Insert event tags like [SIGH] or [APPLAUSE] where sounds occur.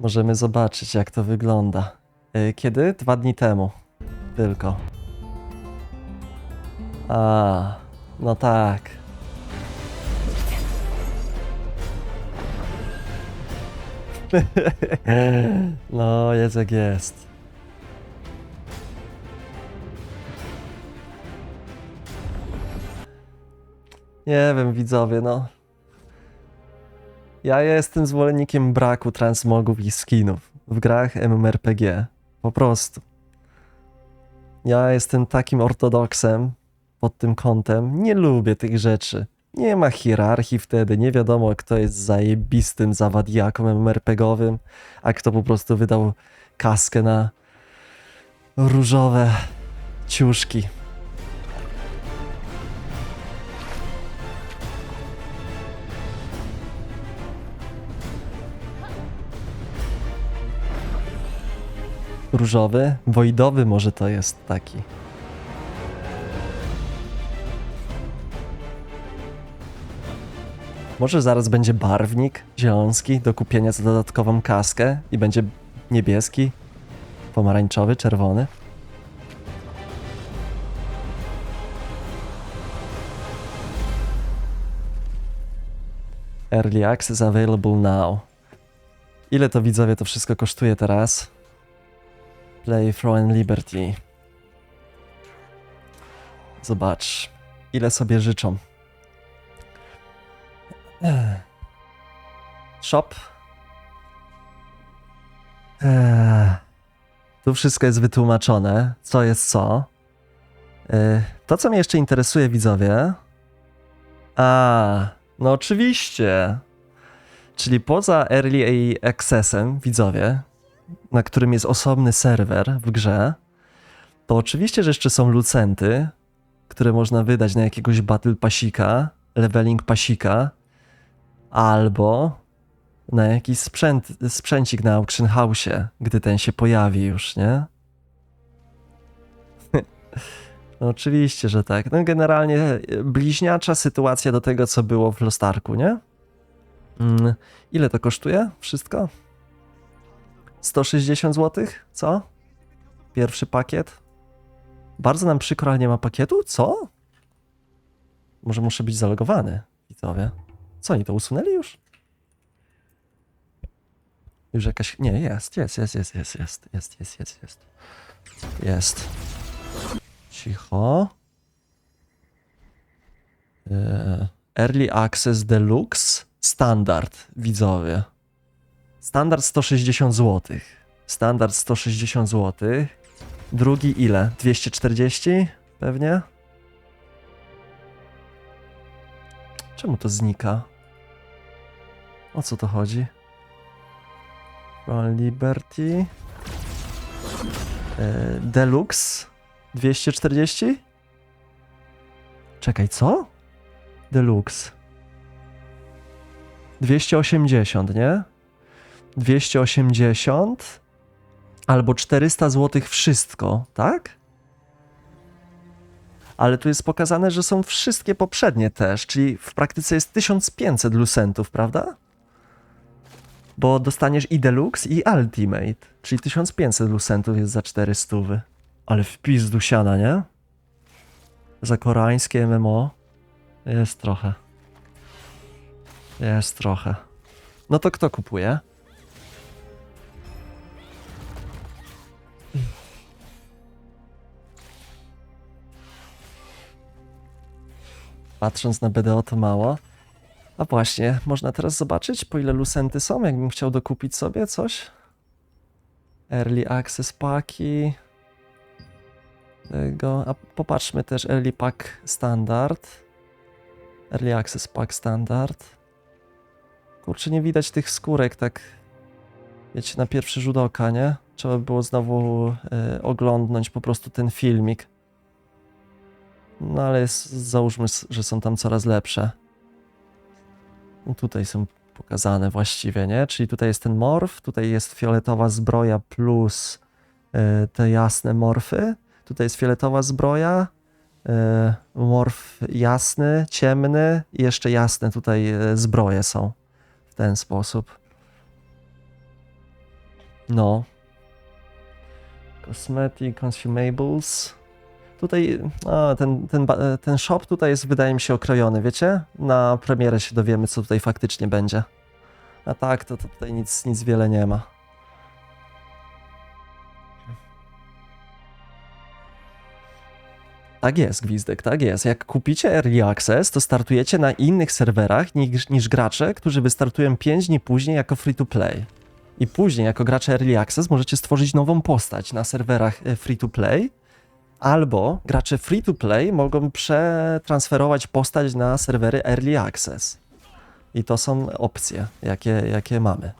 Możemy zobaczyć, jak to wygląda. Y, Kiedy? Dwa dni temu. Tylko. A, no tak. [LAUGHS] No, jest jak jest. Nie wiem, widzowie, no. Ja jestem zwolennikiem braku transmogów i skinów w grach MMORPG. Po prostu. Ja jestem takim ortodoksem pod tym kątem. Nie lubię tych rzeczy. Nie ma hierarchii wtedy, nie wiadomo kto jest zajebistym zawadiaką MMORPGowym, a kto po prostu wydał kaskę na różowe ciuszki. Różowy? Wojdowy może to jest taki. Może zaraz będzie barwnik zielonski do kupienia za dodatkową kaskę i będzie niebieski, pomarańczowy, czerwony. Early access available now. Ile to widzowie to wszystko kosztuje teraz? Play Thrown Liberty. Zobacz, ile sobie życzą. [CLEARS THROAT] Shop. Ech. Tu wszystko jest wytłumaczone, co jest co. Ech, To, co mnie jeszcze interesuje, widzowie. A, no oczywiście. Czyli poza Early Accessem, widzowie, na którym jest osobny serwer w grze, to oczywiście, że jeszcze są lucenty, które można wydać na jakiegoś battle pasika, leveling pasika, albo na jakiś sprzęt, sprzęcik na auction house, gdy ten się pojawi już, nie? [LAUGHS] No oczywiście, że tak. No generalnie bliźniacza sytuacja do tego, co było w Lostarku, nie? Mm, ile to kosztuje? Wszystko? 160 zł? Co? Pierwszy pakiet? Bardzo nam przykro, ale nie ma pakietu? Co? Może muszę być zalogowany, widzowie. Co, oni to usunęli już? Już jakaś... Nie, jest, jest, jest, jest, jest, jest, jest, jest, jest, jest. Jest. Cicho. Eee, Early Access Deluxe Standard, widzowie. Standard 160 zł. Standard 160 zł. Drugi ile? 240? Pewnie? Czemu to znika? O co to chodzi? From Liberty. E, Deluxe 240? Czekaj, co? Deluxe. 280, nie? 280 albo 400 zł wszystko, tak? Ale tu jest pokazane, że są wszystkie poprzednie też, czyli w praktyce jest 1500 lucentów, prawda? Bo dostaniesz i Deluxe i Ultimate, czyli 1500 lucentów jest za 400. Ale wpis do siana, nie? Za koreańskie MMO jest trochę. Jest trochę. No to kto kupuje? Patrząc na BDO to mało. A właśnie, można teraz zobaczyć po ile lucenty są, jakbym chciał dokupić sobie coś. Early Access Paki. Tego, a popatrzmy też Early Pack Standard. Early Access Pack Standard. Kurczę, nie widać tych skórek tak, wiecie, na pierwszy rzut oka, nie? Trzeba by było znowu y, oglądnąć po prostu ten filmik. No ale jest, załóżmy, że są tam coraz lepsze. No tutaj są pokazane właściwie, nie? Czyli tutaj jest ten morf, tutaj jest fioletowa zbroja plus y, te jasne morfy. Tutaj jest fioletowa zbroja, y, morf jasny, ciemny i jeszcze jasne tutaj y, zbroje są w ten sposób. No. Cosmetic, consumables. Tutaj a, ten, ten, ten shop tutaj jest, wydaje mi się, okrojony, wiecie? Na premierę się dowiemy, co tutaj faktycznie będzie. A tak, to, to tutaj nic, nic wiele nie ma. Tak jest, Gwizdek, tak jest. Jak kupicie Early Access, to startujecie na innych serwerach niż, niż gracze, którzy wystartują 5 dni później jako free to play. I później, jako gracze Early Access, możecie stworzyć nową postać na serwerach e, free to play, albo gracze free to play mogą przetransferować postać na serwery Early Access. I to są opcje, jakie, jakie mamy.